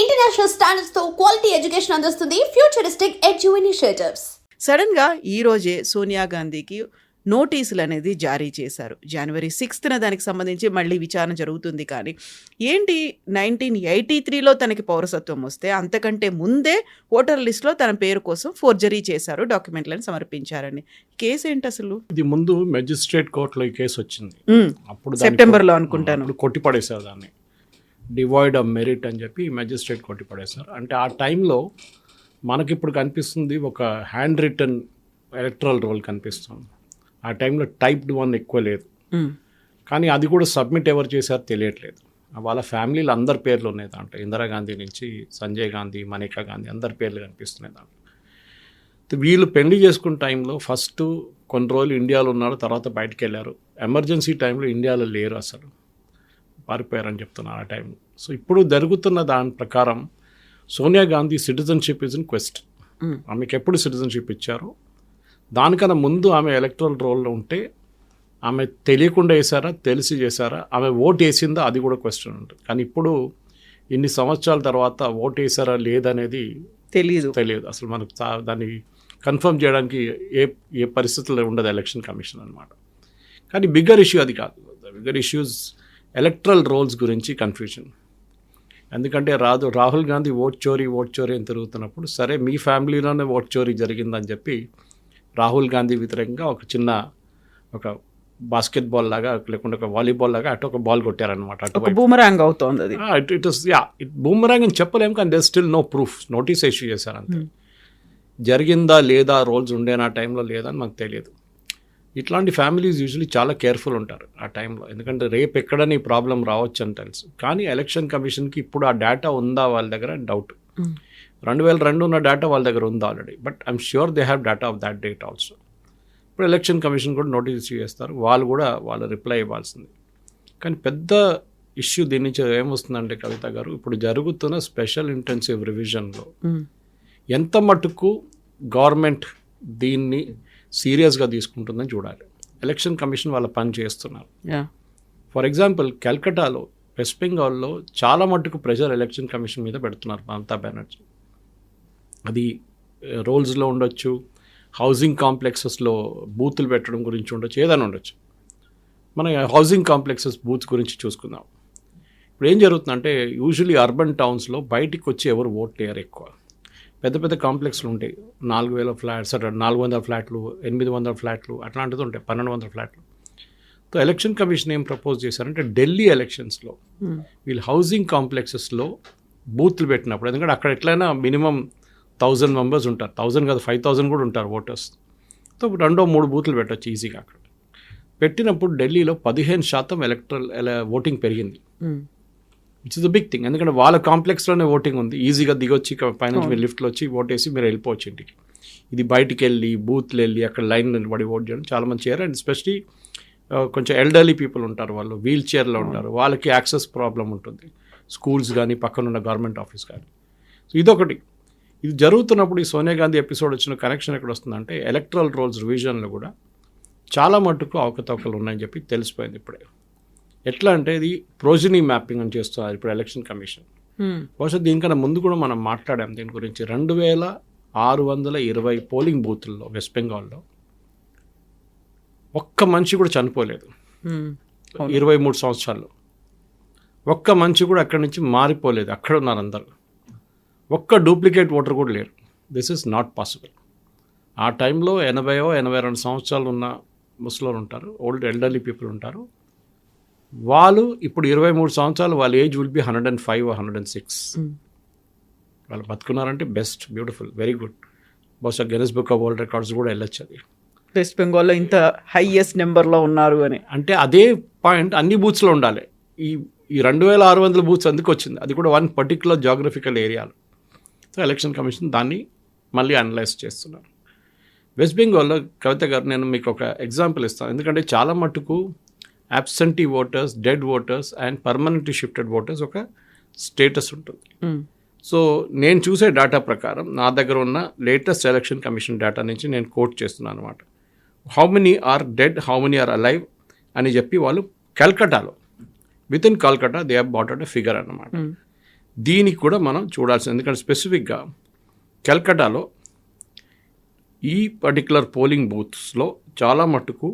International స్టాండర్డ్స్తో quality education అందిస్తుంది. Futuristic edu initiatives సడన్గా ఈ రోజే సోనియా గాంధీకి నోటీసులు అనేది జారీ చేశారు. జనవరి సిక్స్త్న దానికి సంబంధించి మళ్ళీ విచారణ జరుగుతుంది కానీ ఏంటి నైన్టీన్ ఎయిటీ త్రీలో తనకి పౌరసత్వం వస్తే అంతకంటే ముందే ఓటర్ లిస్ట్లో తన పేరు కోసం ఫోర్జరీ చేశారు డాక్యుమెంట్లను సమర్పించారని. కేసు ఏంటి అసలు? ఇది ముందు మెజిస్ట్రేట్ కోర్టులో ఈ కేసు వచ్చింది. అప్పుడు సెప్టెంబర్లో అనుకుంటాను. కొట్టిపడేశారు దాన్ని డివాయిడ్ ఆఫ్ మెరిట్ అని చెప్పి మెజిస్ట్రేట్ కొట్టిపడేశారు అంటే ఆ టైంలో మనకిప్పుడు కనిపిస్తుంది ఒక హ్యాండ్ రిటర్న్ ఎలక్ట్రల్ రోల్ కనిపిస్తుంది. ఆ టైంలో టైప్డ్ వన్ ఎక్కువ లేదు. కానీ అది కూడా సబ్మిట్ ఎవరు చేశారో తెలియట్లేదు. వాళ్ళ ఫ్యామిలీలు అందరి పేర్లు ఉన్నాయి దాంట్లో ఇందిరాగాంధీ నుంచి సంజయ్ గాంధీ మనికా గాంధీ అందరి పేర్లు కనిపిస్తున్నాయి దాంట్లో. వీళ్ళు పెళ్ళి చేసుకున్న టైంలో ఫస్ట్ కొన్ని రోజులు ఇండియాలో ఉన్నారు తర్వాత బయటకు వెళ్ళారు. ఎమర్జెన్సీ టైంలో ఇండియాలో లేరు అసలు. పారిపోయారని చెప్తున్నారు ఆ టైంలో సో ఇప్పుడు జరుగుతున్న దాని ప్రకారం Sonia Gandhi citizenship is in quest. ఆమెకి ఎప్పుడు సిటిజన్షిప్ ఇచ్చారో? దానికన్నా ముందు ఆమె ఎలక్ట్రల్ రోల్లో ఉంటే ఆమె తెలియకుండా వేసారా తెలిసి చేశారా? ఆమె ఓటు వేసిందా? అది కూడా క్వశ్చన్ ఉంటుంది కానీ ఇప్పుడు ఇన్ని సంవత్సరాల తర్వాత ఓటు వేసారా లేదనేది తెలీదు. తెలియదు. అసలు మనకు దాన్ని కన్ఫర్మ్ చేయడానికి ఏ ఏ పరిస్థితుల్లో ఉండదు ఎలక్షన్ కమిషన్ అనమాట కానీ బిగ్గర్ ఇష్యూ అది కాదు. బిగ్గర్ ఇష్యూస్ ఎలక్ట్రల్ రోల్స్ గురించి కన్ఫ్యూజన్ ఎందుకంటే రాదు రాహుల్ గాంధీ ఓట్ చోరీ ఓట్ చోరీ అని తిరుగుతున్నప్పుడు సరే మీ ఫ్యామిలీలోనే ఓట్ చోరీ జరిగిందని చెప్పి రాహుల్ గాంధీ వ్యతిరేకంగా ఒక చిన్న ఒక బాస్కెట్ బాల్ లాగా లేకుంటే ఒక వాలీబాల్ లాగా అటు ఒక బాల్ కొట్టారనమాట అటువైపు. బూమరాంగ్ అవుతోంది అది. It it is yeah it boomerang అని చెప్పలేము కానీ they still no proof notice issue చేశారు అంతే జరిగిందా లేదా రోల్స్ ఉండేనా టైంలో లేదా అని మాకు తెలియదు. ఇట్లాంటి ఫ్యామిలీస్ యూజువలీ చాలా కేర్ఫుల్ ఉంటారు ఆ టైంలో. ఎందుకంటే రేపు ఎక్కడని ప్రాబ్లం రావచ్చు అని తెలుసు. కానీ ఎలక్షన్ కమిషన్కి ఇప్పుడు ఆ డేటా ఉందా వాళ్ళ దగ్గర? డౌట్. రెండు వేల రెండు ఉన్న డేటా వాళ్ళ దగ్గర ఉంది already? But I'm sure they have data of that date also. ఇప్పుడు ఎలక్షన్ కమిషన్ కూడా నోటీస్ ఇష్యూ చేస్తారు. వాళ్ళు కూడా వాళ్ళు రిప్లై ఇవ్వాల్సింది. కానీ పెద్ద ఇష్యూ దీని నుంచి ఏమొస్తుందంటే కవిత గారు ఇప్పుడు జరుగుతున్న స్పెషల్ ఇంటెన్సివ్ రివిజన్లో మ్మ్. ఎంత మటుకు గవర్నమెంట్ దీన్ని సీరియస్గా తీసుకుంటుందని చూడాలి. ఎలక్షన్ కమిషన్ వాళ్ళ పని చేస్తున్నారు. ఫర్ ఎగ్జాంపుల్ కల్కటాలో వెస్ట్ బెంగాల్లో చాలా మటుకు ప్రెషర్ ఎలక్షన్ కమిషన్ మీద పెడుతున్నారు మమతా బెనర్జీ. అది రోల్స్లో ఉండొచ్చు హౌసింగ్ కాంప్లెక్సెస్లో బూతులు పెట్టడం గురించి ఉండొచ్చు ఏదైనా ఉండొచ్చు. మన హౌసింగ్ కాంప్లెక్సెస్ బూత్స్ గురించి చూసుకుందాం. ఇప్పుడు ఏం జరుగుతుందంటే యూజువలీ అర్బన్ టౌన్స్లో బయటికి వచ్చి ఎవరు ఓట్ లేరు ఎక్కువ. పెద్ద పెద్ద కాంప్లెక్స్లు ఉంటాయి. నాలుగు వేల ఫ్లాట్స్ అట్లా నాలుగు వందల ఫ్లాట్లు ఎనిమిది వందల ఫ్లాట్లు అట్లాంటిది ఉంటాయి. పన్నెండు వందల ఫ్లాట్లు. సో ఎలక్షన్ కమిషన్ ఏం ప్రపోజ్ చేశారంటే ఢిల్లీ ఎలక్షన్స్లో. వీళ్ళు హౌసింగ్ కాంప్లెక్సెస్లో బూత్లు పెట్టినప్పుడు ఎందుకంటే అక్కడ ఎట్లయినా మినిమం థౌజండ్ మెంబర్స్ ఉంటారు. థౌజండ్ కాదు ఫైవ్ థౌజండ్ కూడా ఉంటారు ఓటర్స్. సో రెండో మూడు బూత్లు పెట్టవచ్చు ఈజీగా అక్కడ. పెట్టినప్పుడు ఢిల్లీలో పదిహేను శాతం ఎలక్ట్రల్ ఓటింగ్ పెరిగింది. ఇట్స్ ద బిగ్ థింగ్ ఎందుకంటే వాళ్ళ కాంప్లెక్స్లోనే ఓటింగ్ ఉంది. ఈజీగా దిగొచ్చి పైనుంచి మీరు లిఫ్ట్లో వచ్చి ఓటేసి మీరు వెళ్ళిపోవచ్చు ఇంటికి ఇది బయటికి వెళ్ళి బూత్లు వెళ్ళి అక్కడ లైన్ నిలబడి ఓట్ చేయడం చాలా మంది చేయరు అండ్ ఎస్పెషలీ కొంచెం ఎల్డర్లీ పీపుల్ ఉంటారు వాళ్ళు. వీల్ చైర్లో ఉంటారు. వాళ్ళకి యాక్సెస్ ప్రాబ్లం ఉంటుంది. స్కూల్స్ కానీ పక్కనున్న గవర్నమెంట్ ఆఫీస్ కానీ సో ఇదొకటి. ఇది జరుగుతున్నప్పుడు ఈ సోనియా గాంధీ ఎపిసోడ్ వచ్చిన కనెక్షన్ ఎక్కడ వస్తుందంటే ఎలక్ట్రల్ రోల్స్ రివిజన్లో కూడా చాలా మట్టుకు అవకతవకలు ఉన్నాయని చెప్పి తెలిసిపోయింది ఇప్పుడే. ఎట్లా అంటే ఇది ప్రోజినీ మ్యాపింగ్ అని చేస్తున్నారు ఇప్పుడు ఎలక్షన్ కమిషన్ మ్మ్. బహుశా దీనికన్నా ముందు కూడా మనం మాట్లాడాం దీని గురించి. రెండు వేల ఆరు వందల ఇరవై పోలింగ్ బూతుల్లో వెస్ట్ బెంగాల్లో ఒక్క మనిషి కూడా చనిపోలేదు. మ్మ్. ఇరవై మూడు సంవత్సరాల్లో. ఒక్క మనిషి కూడా అక్కడి నుంచి మారిపోలేదు. అక్కడ ఉన్నారు అందరు. ఒక్క డూప్లికేట్ ఓటర్ కూడా లేరు. దిస్ ఇస్ నాట్ పాసిబుల్ ఆ టైంలో ఎనభైయో ఎనభై రెండు సంవత్సరాలు ఉన్న ముసలోళ్ళు ఉంటారు ఓల్డ్ ఎల్డర్లీ పీపుల్ ఉంటారు. వాళ్ళు ఇప్పుడు ఇరవై మూడు సంవత్సరాలు వాళ్ళ age will be hundred and five hundred and six. Hmm. వాళ్ళు బతుకున్నారంటే బెస్ట్ బ్యూటిఫుల్ వెరీ గుడ్. బహుశా Guinness book of world records కూడా వెళ్ళొచ్చు అది. వెస్ట్ బెంగాల్లో ఇంత హైయెస్ట్ నెంబర్లో ఉన్నారు అని. అంటే అదే పాయింట్ అన్ని బూత్స్లో ఉండాలి. ఈ ఈ రెండు వేల ఆరు వందల బూత్స్ ఎందుకు వచ్చింది? అది కూడా వన్ పర్టికులర్ జాగ్రఫికల్ ఏరియాలో సో ఎలక్షన్ కమిషన్ దాన్ని మళ్ళీ అనలైజ్ చేస్తున్నారు. వెస్ట్ బెంగాల్లో కవిత గారు నేను మీకు ఒక ఎగ్జాంపుల్ ఇస్తాను. ఎందుకంటే చాలా మట్టుకు absentee voters dead voters and permanently shifted voters ఒక స్టేటస్ ఉంటుంది. సో నేను చూసే డేటా ప్రకారం నా దగ్గర ఉన్న లేటెస్ట్ ఎలక్షన్ కమిషన్ డేటా నుంచి నేను కోట్ చేస్తున్నాను అనమాట how many are dead how many are alive అని చెప్పి వాళ్ళు కల్కటాలో with in Calcutta they have but a figure అన్నమాట. దీనికి కూడా మనం చూడాల్సింది ఎందుకంటే స్పెసిఫిక్గా కల్కటాలో ఈ పర్టికులర్ పోలింగ్ బూత్స్లో చాలా మట్టుకు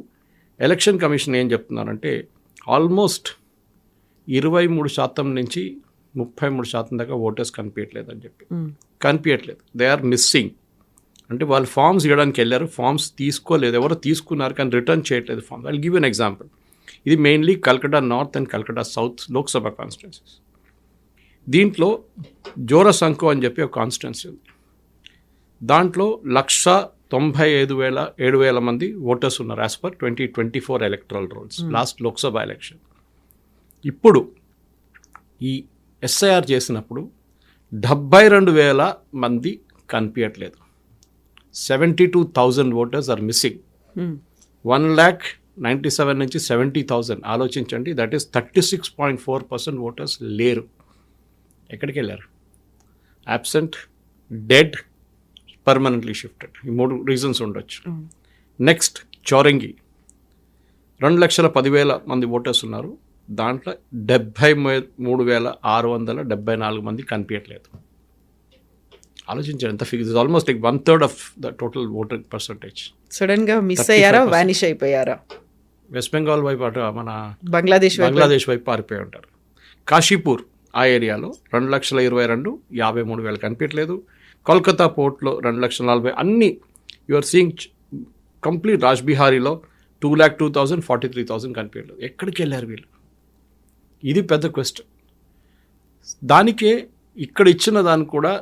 ఎలక్షన్ కమిషన్ ఏం చెప్తున్నారంటే ఆల్మోస్ట్ ఇరవై మూడు శాతం నుంచి ముప్పై మూడు శాతం దాకా ఓటర్స్ కనిపించట్లేదు అని చెప్పి కనిపించట్లేదు. దే ఆర్ మిస్సింగ్ అంటే వాళ్ళు ఫామ్స్ ఇవ్వడానికి వెళ్ళారు ఫామ్స్ తీసుకోలేదు. ఎవరో తీసుకున్నారు కానీ రిటర్న్ చేయట్లేదు forms I give an example ఇది mainly Calcutta north and Calcutta south Lok Sabha constituencies దీంట్లో జోర సంఖో అని చెప్పి ఒక కాన్స్టిట్యున్సీ ఉంది. దాంట్లో లక్ష తొంభై ఐదు వేల ఏడు వేల మంది ఓటర్స్ ఉన్నారు as per twenty twenty four electoral rolls last Lok Sabha election ఇప్పుడు ఈ ఎస్ఐఆర్ చేసినప్పుడు డెబ్బై రెండు వేల మంది కనిపించట్లేదు seventy two thousand voters are missing one lakh ninety seven నుంచి సెవెంటీ థౌజండ్ ఆలోచించండి that is thirty six point four percent voters లేరు. ఎక్కడికి వెళ్ళారు? అబ్సెంట్ డెడ్ పర్మనెంట్లీ షిఫ్టెడ్ ఈ మూడు రీజన్స్ ఉండొచ్చు. నెక్స్ట్ చౌరంగి రెండు లక్షల పదివేల మంది ఓటర్స్ ఉన్నారు. దాంట్లో డెబ్భై మూడు వేల ఆరు వందల డెబ్బై నాలుగు మంది కనిపించట్లేదు. ఆలోచించండి ఎంత figure almost like one third of the total voter percentage సడన్గా మిస్ 35% అయ్యారా? వానిష్ అయిపోయారా? వెస్ట్ బెంగాల్ వైపు అటు మన బంగ్లాదేశ్ బంగ్లాదేశ్ వైపు పారిపోయి ఉంటారు. కాశీపూర్ ఆ ఏరియాలో రెండు లక్షల ఇరవై రెండు యాభై మూడు వేలు కనిపించట్లేదు. కోల్కతా పోర్ట్లో రెండు లక్షల నలభై అన్ని యు ఆర్ సీయింగ్ కంప్లీట్ రాజ్ బిహారీలో two lakh two thousand forty three thousand కనిపించలేదు. ఎక్కడికి వెళ్ళారు వీళ్ళు? ఇది పెద్ద క్వశ్చన్ దానికే ఇక్కడ ఇచ్చిన దానికి కూడా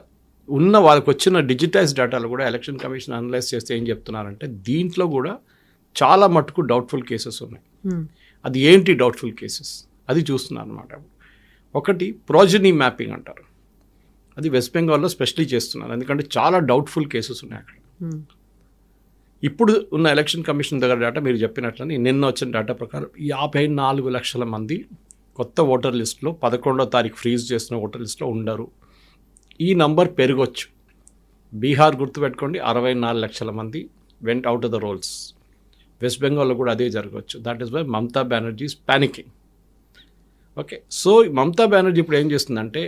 ఉన్న వాళ్ళకి వచ్చిన డిజిటైజ్ డేటాలు కూడా ఎలక్షన్ కమిషన్ అనలైజ్ చేస్తే ఏం చెప్తున్నారంటే దీంట్లో కూడా చాలా మటుకు డౌట్ఫుల్ కేసెస్ ఉన్నాయి. Hmm. అది ఏంటి డౌట్ఫుల్ కేసెస్ అది చూస్తున్నాను అనమాట ఒకటి ప్రోజనీ మ్యాపింగ్ అంటారు. అది వెస్ట్ బెంగాల్లో స్పెషలీ చేస్తున్నారు. ఎందుకంటే చాలా డౌట్ఫుల్ కేసెస్ ఉన్నాయి అక్కడ. Hmm. ఇప్పుడు ఉన్న ఎలక్షన్ కమిషన్ దగ్గర డేటా మీరు చెప్పినట్లని నిన్న వచ్చిన డేటా ప్రకారం యాభై నాలుగు లక్షల మంది కొత్త ఓటర్ లిస్టులో పదకొండో తారీఖు ఫ్రీజ్ చేసిన ఓటర్ లిస్టులో ఉండరు. ఈ నంబర్ పెరగొచ్చు. బీహార్ గుర్తుపెట్టుకోండి అరవై నాలుగు లక్షల మంది went out of the rolls west బెంగాల్లో కూడా అదే జరగవచ్చు that is why Mamata Banerjee's panicking okay so Mamata Banerjee ఇప్పుడు ఏం చేస్తుందంటే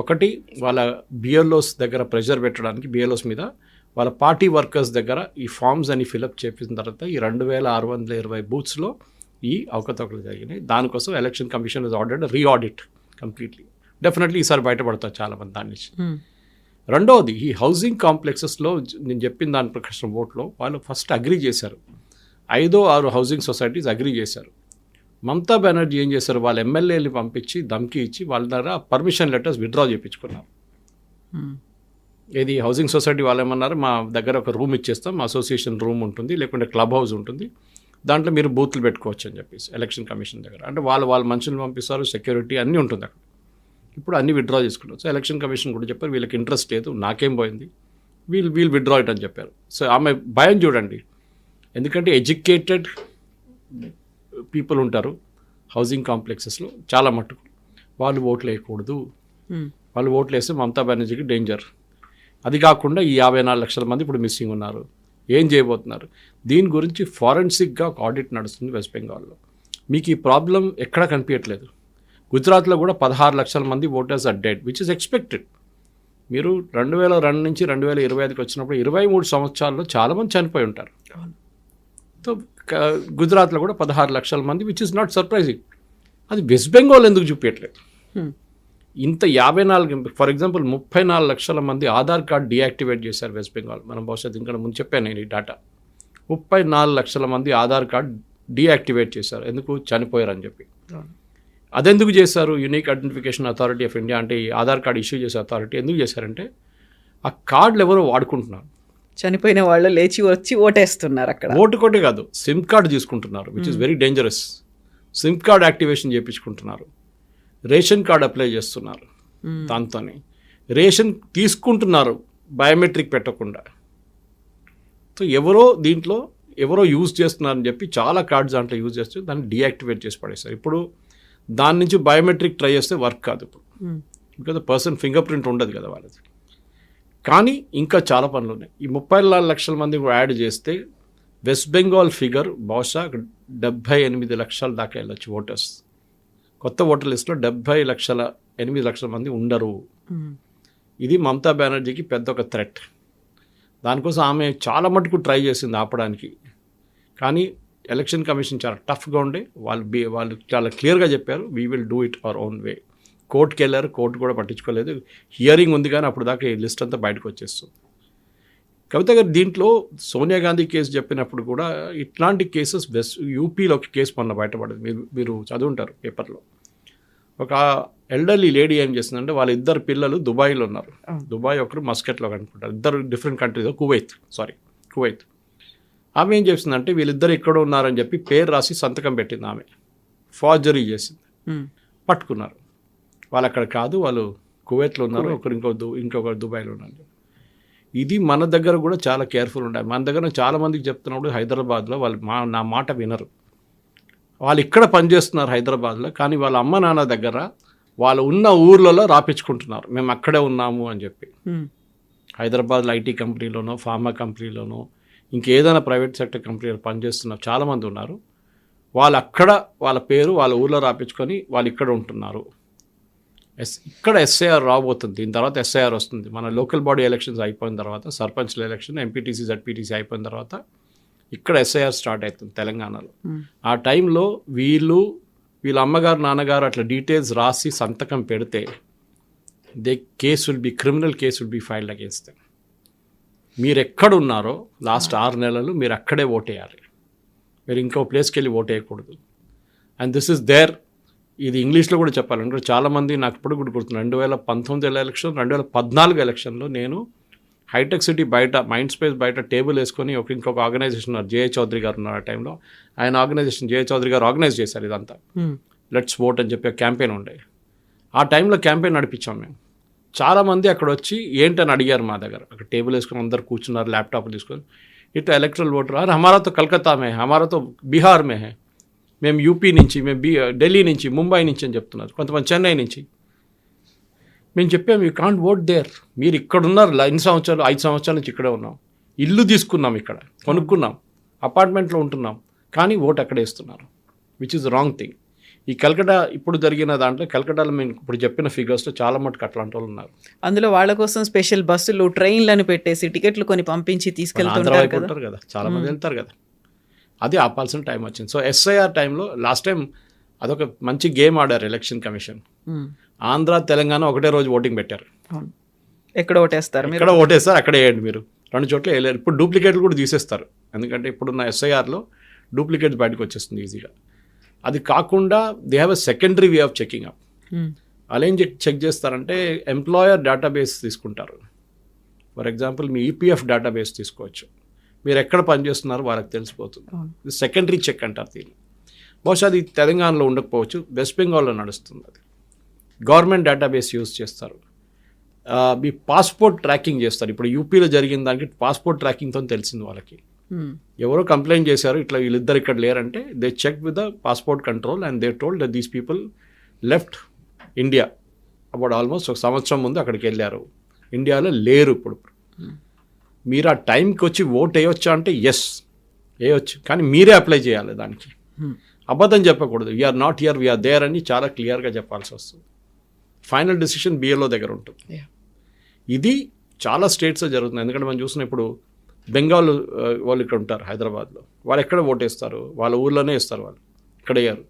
ఒకటి వాళ్ళ బిఎల్ఓస్ దగ్గర ప్రెషర్ పెట్టడానికి బిఎల్ఓస్ మీద వాళ్ళ పార్టీ వర్కర్స్ దగ్గర ఈ ఫామ్స్ అని ఫిలప్ చేసిన తర్వాత ఈ రెండు వేల ఆరు వందల ఇరవై బూత్స్లో ఈ అవకతవకలు జరిగినాయి. దానికోసం election commission is ordered reaudit completely definitely ఈసారి బయటపడతారు చాలామంది దాని నుంచి. Hmm. రెండవది ఈ హౌసింగ్ కాంప్లెక్సెస్లో నేను చెప్పిన దాని ప్రకారం ఓట్లో వాళ్ళు ఫస్ట్ అగ్రి చేశారు. ఐదో ఆరు హౌసింగ్ సొసైటీస్ అగ్రి చేశారు. మమతా బెనర్జీ ఏం చేశారు? వాళ్ళ ఎమ్మెల్యేని పంపించి ధమ్కి ఇచ్చి వాళ్ళ దగ్గర పర్మిషన్ లెటర్స్ విత్డ్రా చేయించుకున్నారు. ఏది? హౌసింగ్ సొసైటీ వాళ్ళు ఏమన్నారు? మా దగ్గర ఒక రూమ్ ఇచ్చేస్తాం మా అసోసియేషన్ రూమ్ ఉంటుంది లేకుంటే క్లబ్ హౌస్ ఉంటుంది. దాంట్లో మీరు బూత్లు పెట్టుకోవచ్చు అని చెప్పేసి ఎలక్షన్ కమిషన్ దగ్గర. అంటే వాళ్ళు వాళ్ళ మనుషులు పంపిస్తారు సెక్యూరిటీ అన్నీ ఉంటుంది అక్కడ. ఇప్పుడు అన్ని విత్డ్రా చేసుకున్నారు సో ఎలక్షన్ కమిషన్ కూడా చెప్పారు వీళ్ళకి ఇంట్రెస్ట్ లేదు నాకేం పోయింది? వీళ్ళు వీళ్ళు విత్డ్రా ఇట్ అని చెప్పారు. సో ఆమె భయం చూడండి. ఎందుకంటే ఎడ్యుకేటెడ్ పీపుల్ ఉంటారు హౌసింగ్ కాంప్లెక్సెస్లో చాలా మట్టుకు. వాళ్ళు ఓట్లు వేయకూడదు. Hmm. వాళ్ళు ఓట్లు వేస్తే మమతా బెనర్జీకి డేంజర్ అది కాకుండా ఈ యాభై నాలుగు లక్షల మంది ఇప్పుడు మిస్సింగ్ ఉన్నారు. ఏం చేయబోతున్నారు? దీని గురించి ఫారెన్సిక్గా ఒక ఆడిట్ నడుస్తుంది వెస్ట్ బెంగాల్లో మీకు ఈ ప్రాబ్లం ఎక్కడా కనిపించట్లేదు. గుజరాత్లో కూడా పదహారు లక్షల మంది voters are dead which is expected మీరు రెండు వేల రెండు నుంచి రెండు వేల ఇరవై ఐదుకి వచ్చినప్పుడు ఇరవై మూడు సంవత్సరాల్లో చాలామంది చనిపోయి ఉంటారు. సో గుజరాత్లో కూడా పదహారు లక్షల మంది విచ్ ఇస్ నాట్ సర్ప్రైజింగ్ అది వెస్ట్ బెంగాల్ ఎందుకు చూపించట్లేదు Hmm. ఇంత యాభై నాలుగు ఫర్ ఎగ్జాంపుల్ ముప్పై నాలుగు లక్షల మంది ఆధార్ కార్డ్ డియాక్టివేట్ చేశారు వెస్ట్ బెంగాల్ మనం బహుశా ఇంకా ముందు చెప్పాను నేను ఈ డేటా ముప్పై నాలుగు లక్షల మంది ఆధార్ కార్డ్ డియాక్టివేట్ చేశారు. ఎందుకు? చనిపోయారని చెప్పి. అదెందుకు చేశారు? Unique identification authority of India అంటే ఈ ఆధార్ కార్డ్ ఇష్యూ చేసే అథారిటీ ఎందుకు చేశారంటే ఆ కార్డులు ఎవరో వాడుకుంటున్నారు. చనిపోయిన వాళ్ళు లేచి వచ్చి ఓటేస్తున్నారు అక్కడ. ఓటు కొట్టే కాదు సిమ్ కార్డ్ తీసుకుంటున్నారు which is very dangerous SIM card activation చేయించుకుంటున్నారు. రేషన్ కార్డ్ అప్లై చేస్తున్నారు దాంతోనే. రేషన్ తీసుకుంటున్నారు బయోమెట్రిక్ పెట్టకుండా. సో ఎవరో దీంట్లో ఎవరో యూజ్ చేస్తున్నారని చెప్పి చాలా కార్డ్స్ దాంట్లో యూజ్ చేస్తే దాన్ని డీయాక్టివేట్ చేసి పడేస్తారు ఇప్పుడు దాని నుంచి బయోమెట్రిక్ ట్రై చేస్తే వర్క్ కాదు ఇప్పుడు. Hmm. Because person finger print ఉండదు కదా వాళ్ళది. కానీ ఇంకా చాలా పనులు ఉన్నాయి. ఈ ముప్పై నాలుగు లక్షల మంది యాడ్ చేస్తే వెస్ట్ బెంగాల్ ఫిగర్ బహుశా డెబ్భై ఎనిమిది లక్షల దాకా వెళ్ళొచ్చు ఓటర్స్. కొత్త ఓటర్ లిస్ట్లో డెబ్భై లక్షల ఎనిమిది లక్షల మంది ఉండరు. ఉమ్, ఇది మమతా బెనర్జీకి పెద్ద ఒక థ్రెట్ దానికోసం ఆమె చాలా మటుకు ట్రై చేసింది ఆపడానికి. కానీ ఎలక్షన్ కమిషన్ చాలా టఫ్గా ఉండే. వాళ్ళు బి వాళ్ళు చాలా క్లియర్గా చెప్పారు we will do it our own way కోర్టుకి వెళ్ళారు కోర్టు కూడా పట్టించుకోలేదు. హియరింగ్ ఉంది కానీ అప్పుడు దాకా ఈ లిస్ట్ అంతా బయటకు వచ్చేస్తుంది. కవిత గారు దీంట్లో సోనియా గాంధీ కేసు చెప్పినప్పుడు కూడా ఇట్లాంటి కేసెస్ వెస్ట్ యూపీలో ఒక కేసు మొన్న బయటపడింది మీరు మీరు చదువుంటారు పేపర్లో. ఒక ఎల్డర్లీ లేడీ ఏం చేసిందంటే వాళ్ళ ఇద్దరు పిల్లలు దుబాయ్లో ఉన్నారు. దుబాయ్ ఒకరు మస్కెట్లో అనుకుంటారు ఇద్దరు different countries Kuwait sorry Kuwait. ఆమె ఏం చేసిందంటే వీళ్ళిద్దరు ఇక్కడ ఉన్నారని చెప్పి పేరు రాసి సంతకం పెట్టింది ఆమె. ఫార్జరీ చేసింది. పట్టుకున్నారు. వాళ్ళు అక్కడ కాదు వాళ్ళు కువైట్లో ఉన్నారు ఒకరు ఇంకో దు ఇంకొకరు దుబాయ్లో ఉన్నారు. ఇది మన దగ్గర కూడా చాలా కేర్ఫుల్ ఉండాలి. మన దగ్గర చాలా మందికి చెప్తున్నప్పుడు హైదరాబాద్లో వాళ్ళు మా నా మాట వినరు. వాళ్ళు ఇక్కడ పనిచేస్తున్నారు హైదరాబాద్లో కానీ వాళ్ళ అమ్మ నాన్న దగ్గర వాళ్ళు ఉన్న ఊర్లలో రాపించుకుంటున్నారు. మేము అక్కడే ఉన్నాము అని చెప్పి. హైదరాబాద్లో ఐటీ కంపెనీలోనో ఫార్మా కంపెనీలోనో ఇంకేదైనా ప్రైవేట్ సెక్టర్ కంపెనీలో పనిచేస్తున్న చాలామంది ఉన్నారు. వాళ్ళు అక్కడ వాళ్ళ పేరు వాళ్ళ ఊర్లో రాపించుకొని వాళ్ళు ఇక్కడ ఉంటున్నారు. ఎస్ ఇక్కడ ఎస్ఐఆర్ రాబోతుంది. దీని తర్వాత ఎస్ఐఆర్ వస్తుంది. మన లోకల్ బాడీ ఎలక్షన్స్ అయిపోయిన తర్వాత సర్పంచ్ల ఎలక్షన్ ఎంపీటీసీ జడ్పీటీసీ అయిపోయిన తర్వాత ఇక్కడ ఎస్ఐఆర్ స్టార్ట్ అవుతుంది తెలంగాణలో. ఉమ్, ఆ టైంలో వీళ్ళు వీళ్ళ అమ్మగారు నాన్నగారు అట్లా డీటెయిల్స్ రాసి సంతకం పెడితే they case will be criminal case will be filed against them. మీరు ఎక్కడున్నారో లాస్ట్ ఆరు నెలలు మీరు అక్కడే ఓటేయాలి. మీరు ఇంకో ప్లేస్కి వెళ్ళి ఓటేయకూడదు. అండ్ దిస్ ఇస్ దేర్ ఇది ఇంగ్లీష్లో కూడా చెప్పాలంటే చాలామంది నాకు ఇప్పుడు కూడా గుర్తుంది రెండు వేల పంతొమ్మిది ఎలక్షన్ రెండు వేల పద్నాలుగు ఎలక్షన్లో నేను హైటెక్ సిటీ బయట మైండ్ స్పేస్ బయట టేబుల్ వేసుకొని ఒక ఇంకొక ఆర్గనైజేషన్ ఉన్నారు జే చౌదరి గారు ఉన్నారు ఆ టైంలో. ఆయన ఆర్గనైజేషన్ జే చౌదరి గారు ఆర్గనైజ్ చేశారు ఇదంతా. లెట్స్ ఓట్ అని చెప్పి క్యాంపెయిన్ ఉండే. ఆ టైంలో క్యాంపెయిన్ నడిపించాం మేము. చాలామంది అక్కడ వచ్చి ఏంటని అడిగారు మా దగ్గర. అక్కడ టేబుల్ వేసుకొని అందరు కూర్చున్నారు ల్యాప్టాప్ తీసుకొని. ఇట్లా ఎలక్ట్రల్ ఓటర్. అరే హమారాతో కలకత్తా మే హమారాతో బీహార్ మే హే. మేము యూపీ నుంచి మేము బీ ఢిల్లీ నుంచి ముంబై నుంచి అని చెప్తున్నారు. కొంతమంది చెన్నై నుంచి. మేము చెప్పాము యూ కాంట్ ఓట్ దేర్ మీరు ఇక్కడ ఉన్నారు ఎన్ని సంవత్సరాలు? ఐదు సంవత్సరాల నుంచి ఇక్కడే ఉన్నాం. ఇల్లు తీసుకున్నాం ఇక్కడ కొనుక్కున్నాం అపార్ట్మెంట్లో ఉంటున్నాం కానీ ఓట్ అక్కడే ఇస్తున్నారు విచ్ ఇస్ రాంగ్ థింగ్ ఈ కల్కటా ఇప్పుడు జరిగిన దాంట్లో కల్కటాలో మేము ఇప్పుడు చెప్పిన ఫిగర్స్లో చాలా మటుకు అట్లాంటి వాళ్ళు ఉన్నారు. అందులో వాళ్ళ కోసం స్పెషల్ బస్సులు ట్రైన్లను పెట్టేసి టికెట్లు కొని పంపించి ఉంటారు కదా చాలా మంది వెళ్తారు కదా. అది ఆపాల్సిన టైం వచ్చింది. సో ఎస్ఐఆర్ టైంలో లాస్ట్ టైం అదొక మంచి గేమ్ ఆడారు election commission. Um, Andhra Telangana ఒకటే రోజు ఓటింగ్ పెట్టారు. ఎక్కడ ఓటేస్తారు మీరు? ఎక్కడ ఓటేస్తారు అక్కడే వేయండి మీరు. రెండు చోట్ల వేయలేరు. ఇప్పుడు డూప్లికేట్లు కూడా తీసేస్తారు. ఎందుకంటే ఇప్పుడున్న ఎస్ఐఆర్లో డూప్లికేట్స్ బయటకు వచ్చేస్తుంది ఈజీగా. అది కాకుండా they have a secondary way of checking up వాళ్ళు ఏం చెక్ చెక్ చేస్తారంటే ఎంప్లాయర్ డేటాబేస్ తీసుకుంటారు. ఫర్ ఎగ్జాంపుల్ మీ ఈపీఎఫ్ డేటాబేస్ తీసుకోవచ్చు. మీరు ఎక్కడ పనిచేస్తున్నారో వాళ్ళకి తెలిసిపోతుంది. సెకండరీ చెక్ అంటారు దీన్ని. బహుశా అది తెలంగాణలో ఉండకపోవచ్చు వెస్ట్ బెంగాల్లో నడుస్తుంది అది. గవర్నమెంట్ డేటాబేస్ యూజ్ చేస్తారు. మీ పాస్పోర్ట్ ట్రాకింగ్ చేస్తారు. ఇప్పుడు యూపీలో జరిగిన దానికి పాస్పోర్ట్ ట్రాకింగ్తో తెలిసింది వాళ్ళకి. ఉమ్, ఎవరో కంప్లైంట్ చేశారు ఇట్లా వీళ్ళిద్దరు ఇక్కడ లేరంటే they check with the passport control and they told that these people left India అప్పుడు ఆల్మోస్ట్ ఒక సంవత్సరం ముందు అక్కడికి వెళ్ళారు. ఇండియాలో లేరు ఇప్పుడు. మీరు ఆ టైంకి వచ్చి ఓట్ వేయొచ్చా అంటే ఎస్ వేయొచ్చు. కానీ మీరే అప్లై చేయాలి దానికి. Hmm. అబద్ధం చెప్పకూడదు. We are not here we are there అని చాలా క్లియర్గా చెప్పాల్సి వస్తుంది. ఫైనల్ డెసిషన్ బిఎల్ఓ దగ్గర ఉంటుంది. ఇది చాలా స్టేట్స్లో జరుగుతుంది. ఎందుకంటే మనం చూసిన ఇప్పుడు బెంగాల్ వాళ్ళు ఇక్కడ ఉంటారు హైదరాబాద్లో. వాళ్ళు ఎక్కడ ఓటేస్తారు వాళ్ళ ఊర్లోనే ఇస్తారు వాళ్ళు. ఇక్కడ వేయరు.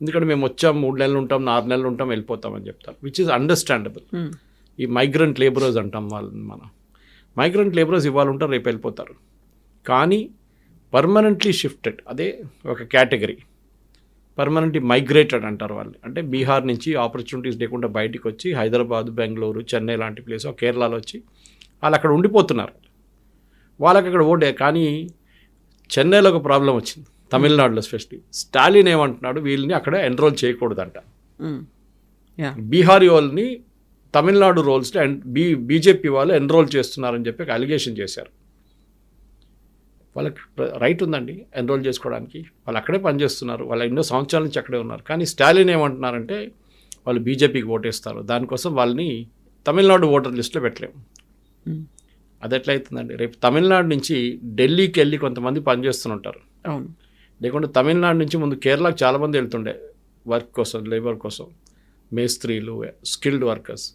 ఎందుకంటే మేము వచ్చాం మూడు నెలలు ఉంటాం నాలుగు నెలలు ఉంటాం వెళ్ళిపోతామని చెప్తారు. విచ్ ఇస్ అండర్స్టాండబుల్ ఈ మైగ్రెంట్ లేబరర్స్ అంటాం వాళ్ళని మనం. మైగ్రెంట్ లేబరర్స్ ఇవాళ ఉంటారు రేపు వెళ్ళిపోతారు. కానీ పర్మనెంట్లీ షిఫ్టెడ్ అదే ఒక కేటగిరీ పర్మనెంట్లీ మైగ్రేటెడ్ అంటారు వాళ్ళు అంటే బీహార్ నుంచి ఆపర్చునిటీస్ లేకుండా బయటికి వచ్చి హైదరాబాద్ బెంగళూరు చెన్నై లాంటి ప్లేస్ కేరళలో వచ్చి వాళ్ళు అక్కడ ఉండిపోతున్నారు. వాళ్ళకి అక్కడ ఓటే కానీ చెన్నైలో ఒక ప్రాబ్లం వచ్చింది. తమిళనాడులో స్పెషల్లీ స్టాలిన్ ఏమంటున్నాడు వీళ్ళని అక్కడ ఎన్రోల్ చేయకూడదంట. యా బీహారీ వాళ్ళని తమిళనాడు రోల్స్లో అండ్ బీ బీజేపీ వాళ్ళు ఎన్రోల్ చేస్తున్నారని చెప్పి ఒక అలిగేషన్ చేశారు. వాళ్ళకి రైట్ ఉందండి ఎన్రోల్ చేసుకోవడానికి. వాళ్ళు అక్కడే పనిచేస్తున్నారు. వాళ్ళు ఎన్నో సంవత్సరాల నుంచి అక్కడే ఉన్నారు. కానీ స్టాలిన్ ఏమంటున్నారంటే వాళ్ళు బీజేపీకి ఓటేస్తారు. దానికోసం వాళ్ళని తమిళనాడు ఓటర్ లిస్ట్లో పెట్టలేము. ఉమ్, అది ఎట్లయితుందండి రేపు తమిళనాడు నుంచి ఢిల్లీకి వెళ్ళి కొంతమంది పనిచేస్తుంటారు. అవును. లేకుంటే తమిళనాడు నుంచి ముందు కేరళకు చాలామంది వెళ్తుండే వర్క్ కోసం లేబర్ కోసం. మేస్త్రీలు స్కిల్డ్ వర్కర్స్.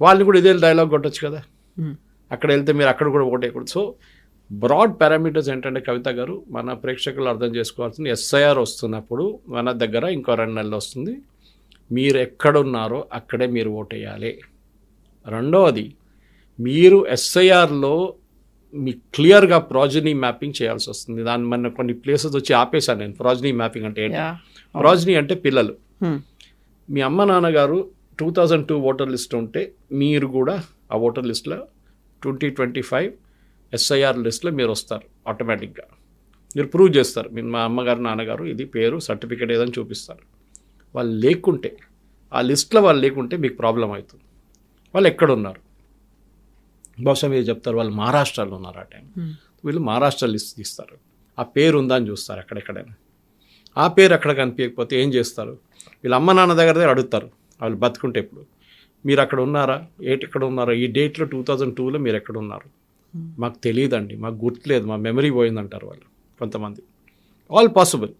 వాళ్ళని కూడా ఇదే డైలాగ్ కొట్టచ్చు కదా. Hmm. అక్కడ వెళ్తే మీరు అక్కడ కూడా ఓటేయకూడదు సో బ్రాడ్ పారామీటర్స్ ఏంటంటే కవిత గారు మన ప్రేక్షకులు అర్థం చేసుకోవాల్సింది ఎస్ఐఆర్ వస్తున్నప్పుడు మన దగ్గర ఇంకో రెండు నెలలు వస్తుంది. మీరు ఎక్కడున్నారో అక్కడే మీరు ఓటేయాలి రెండవది మీరు ఎస్ఐఆర్లో మీ క్లియర్గా ప్రాజనీ మ్యాపింగ్ చేయాల్సి వస్తుంది. దాని మన కొన్ని ప్లేసెస్ వచ్చి ఆపేశాను నేను. ప్రాజనీ మ్యాపింగ్ అంటే. ప్రాజనీ అంటే పిల్లలు. Hmm. మీ అమ్మ నాన్నగారు two thousand two voter list ఉంటే మీరు కూడా ఆ ఓటర్ లిస్ట్లో ట్వంటీ ట్వంటీ ఫైవ్ ఎస్ఐఆర్ లిస్ట్లో మీరు వస్తారు ఆటోమేటిక్గా మీరు ప్రూవ్ చేస్తారు. మీరు మా అమ్మగారు నాన్నగారు ఇది పేరు సర్టిఫికేట్ ఏదని చూపిస్తారు. వాళ్ళు లేకుంటే ఆ లిస్ట్లో వాళ్ళు లేకుంటే మీకు ప్రాబ్లం అవుతుంది. వాళ్ళు ఎక్కడున్నారు? బహుశా మీరు చెప్తారు వాళ్ళు మహారాష్ట్రలో ఉన్నారు ఆ టైం. వీళ్ళు మహారాష్ట్ర లిస్ట్ తీస్తారు. ఆ పేరు ఉందా అని చూస్తారు అక్కడెక్కడైనా. ఆ పేరు అక్కడ కనిపించకపోతే ఏం చేస్తారు? వీళ్ళ అమ్మ నాన్న దగ్గర దగ్గర అడుగుతారు. వాళ్ళు బతుకుంటే ఇప్పుడు మీరు అక్కడ ఉన్నారా? ఏటి ఎక్కడ ఉన్నారా? ఈ డేట్లో టూ థౌజండ్ టూలో మీరు ఎక్కడ ఉన్నారు? మాకు తెలియదండి మాకు గుర్తులేదు మా మెమరీ పోయిందంటారు వాళ్ళు కొంతమంది. ఆల్ పాసిబుల్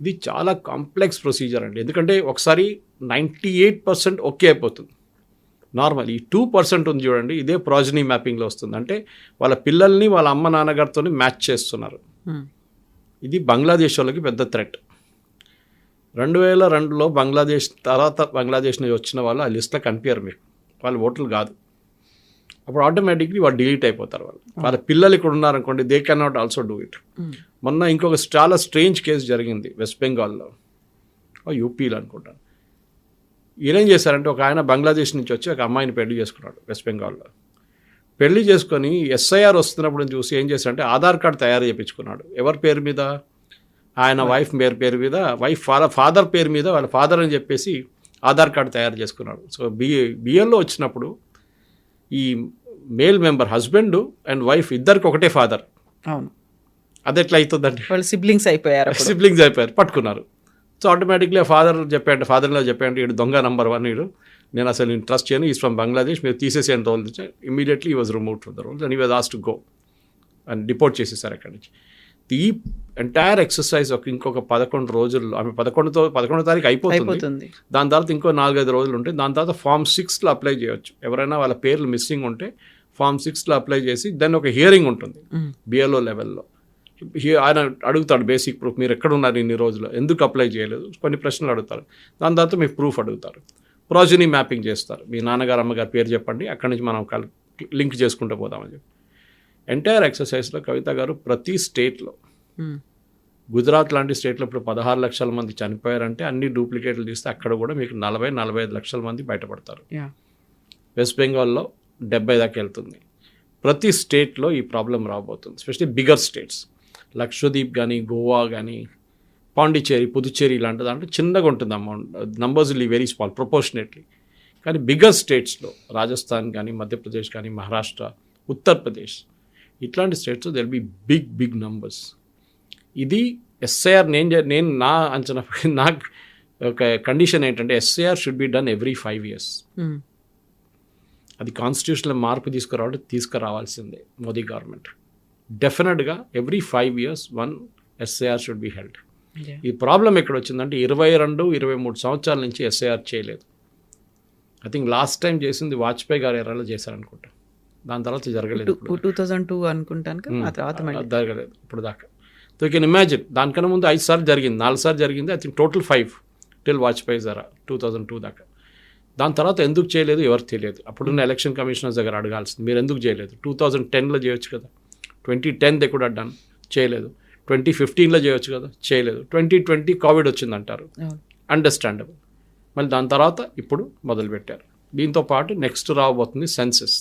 ఇది చాలా కాంప్లెక్స్ ప్రొసీజర్ అండి. ఎందుకంటే ఒకసారి నైంటీ ఎయిట్ పర్సెంట్ ఓకే అయిపోతుంది. నార్మల్ ఈ టూ పర్సెంట్ ఉంది చూడండి ఇదే ప్రాజనీ మ్యాపింగ్లో వస్తుంది. అంటే వాళ్ళ పిల్లల్ని వాళ్ళ అమ్మ నాన్నగారితో మ్యాచ్ చేస్తున్నారు. Hmm. ఇది బంగ్లాదేశ్ వాళ్ళకి పెద్ద థ్రెట్ రెండు వేల రెండులో బంగ్లాదేశ్ తర్వాత బంగ్లాదేశ్ నుంచి వచ్చిన వాళ్ళు ఆ లిస్ట్లో కనిపించారు మీకు వాళ్ళు ఓట్లు కాదు. అప్పుడు ఆటోమేటిక్లీ వాళ్ళు డిలీట్ అయిపోతారు వాళ్ళు. వాళ్ళ పిల్లలు ఇక్కడ ఉన్నారనుకోండి they can not also do it. మొన్న ఇంకొక చాలా స్ట్రేంజ్ కేసు జరిగింది వెస్ట్ బెంగాల్లో యూపీలో అనుకుంటాను. ఈయనేం చేశారంటే ఒక ఆయన బంగ్లాదేశ్ నుంచి వచ్చి ఒక అమ్మాయిని పెళ్ళి చేసుకున్నాడు వెస్ట్ బెంగాల్లో పెళ్ళి చేసుకొని ఎస్ఐఆర్ వస్తున్నప్పుడు చూసి ఏం చేశాడంటే ఆధార్ కార్డు తయారు చేయించుకున్నాడు. ఎవరి పేరు మీద? ఆయన వైఫ్ పేరు పేరు మీద వైఫ్ ఫాదర్ ఫాదర్ పేరు మీద వాళ్ళ ఫాదర్ అని చెప్పేసి ఆధార్ కార్డు తయారు చేసుకున్నాడు. సో బిఏ బిఎల్లో వచ్చినప్పుడు ఈ male member husband and wife ఇద్దరికి ఒకటే ఫాదర్ అవును. అది ఎట్లా అవుతుందండి వాళ్ళు సిబ్లింగ్స్ అయిపోయారు. సిబ్లింగ్స్ అయిపోయారు పట్టుకున్నారు. సో ఆటోమేటిక్లీ ఫాదర్ చెప్పాడు ఫాదర్లో చెప్పాడు ఇడు దొంగ నంబర్ వన్ ఇడు నేను అసలు నేను ట్రస్ట్ చేయను ఈజ్ ఫ్రమ్ బంగ్లాదేశ్ మీరు తీసేసేంత నుంచి immediately was remove from the roll and ఈ was as to go and deport చేసేసారు అక్కడి నుంచి. ఈ ఎంటైర్ ఎక్సర్సైజ్ ఒక ఇంకొక పదకొండు రోజుల్లో ఆమె పదకొండుతో పదకొండో తారీఖు అయిపోతుంది. దాని తర్వాత ఇంకో నాలుగైదు రోజులు ఉంటాయి దాని తర్వాత ఫామ్ సిక్స్లో అప్లై చేయొచ్చు. ఎవరైనా వాళ్ళ పేర్లు మిస్సింగ్ ఉంటే ఫామ్ సిక్స్లో అప్లై చేసి దాన్ని ఒక హియరింగ్ ఉంటుంది. Hmm. బిఎల్ఓ లెవెల్లో హి- ఆయన అడుగుతాడు బేసిక్ ప్రూఫ్ మీరు ఎక్కడ ఉన్నారు ఇన్ని రోజులు ఎందుకు అప్లై చేయలేదు? కొన్ని ప్రశ్నలు అడుగుతారు. దాని తర్వాత మీకు ప్రూఫ్ అడుగుతారు. ప్రాజనీ మ్యాపింగ్ చేస్తారు. మీ నాన్నగారు అమ్మగారి పేరు చెప్పండి అక్కడి నుంచి మనం లింక్ చేసుకుంటూ పోదామని చెప్పి. ఎంటైర్ ఎక్సర్సైజ్లో కవిత గారు ప్రతి స్టేట్లో Hmm. గుజరాత్ లాంటి స్టేట్లో ఇప్పుడు పదహారు లక్షల మంది చనిపోయారంటే అన్ని డూప్లికేట్లు తీస్తే అక్కడ కూడా మీకు నలభై నలభై ఐదు లక్షల మంది బయటపడతారు. వెస్ట్ బెంగాల్లో డెబ్బై దాకా వెళ్తుంది. ప్రతి స్టేట్లో ఈ ప్రాబ్లం రాబోతుంది స్పెషల్లీ బిగర్ స్టేట్స్ లక్షద్వీప్ కానీ గోవా కానీ పాండిచ్చేరి పుదుచ్చేరి ఇలాంటి దాంట్లో చిన్నగా ఉంటుంది amount numbers very small proportionately కానీ బిగ్గర్ స్టేట్స్లో రాజస్థాన్ కానీ మధ్యప్రదేశ్ కానీ మహారాష్ట్ర ఉత్తరప్రదేశ్ ఇట్లాంటి states they'll be big big numbers ఇది ఎస్ఐఆర్ నేను నేను నా అంచనా నాకు ఒక కండిషన్ ఏంటంటే SIR should be done every five years. అది కాన్స్టిట్యూషన్లో మార్పు తీసుకురావడం తీసుకురావాల్సిందే మోదీ గవర్నమెంట్ డెఫినెట్గా every five years one SIR should be held. ఈ ప్రాబ్లం ఎక్కడ వచ్చిందంటే ఇరవై రెండు ఇరవై మూడు సంవత్సరాల నుంచి ఎస్ఐఆర్ చేయలేదు. ఐ థింక్ లాస్ట్ టైం చేసింది వాజ్పేయి గారు ఎరాలో చేశారనుకుంటా. దాని తర్వాత జరగలేదు టూ థౌజండ్ టూ అనుకుంటాను ఆ తర్వాత జరగలేదు ఇప్పుడు దాకా. సో యూ కెన్ ఇమాజిన్ దానికన్నా ముందు ఐదు సార్లు జరిగింది నాలుగు సార్లు జరిగింది I think total five till Vajpayee జరా టూ థౌజండ్ టూ దాకా. దాని తర్వాత ఎందుకు చేయలేదు ఎవరికి తెలియదు. అప్పుడున్న ఎలక్షన్ కమిషనర్స్ దగ్గర అడగాల్సింది మీరు ఎందుకు చేయలేదు? టూ థౌజండ్ టెన్లో చేయొచ్చు కదా. ట్వంటీ టెన్ దే కూడా డన్ చేయలేదు. ట్వంటీ ఫిఫ్టీన్లో చేయొచ్చు కదా చేయలేదు. ట్వంటీ ట్వంటీ కోవిడ్ వచ్చిందంటారు. అండర్స్టాండబుల్ మళ్ళీ దాని తర్వాత ఇప్పుడు మొదలుపెట్టారు. దీంతో పాటు నెక్స్ట్ రాబోతుంది సెన్సెస్.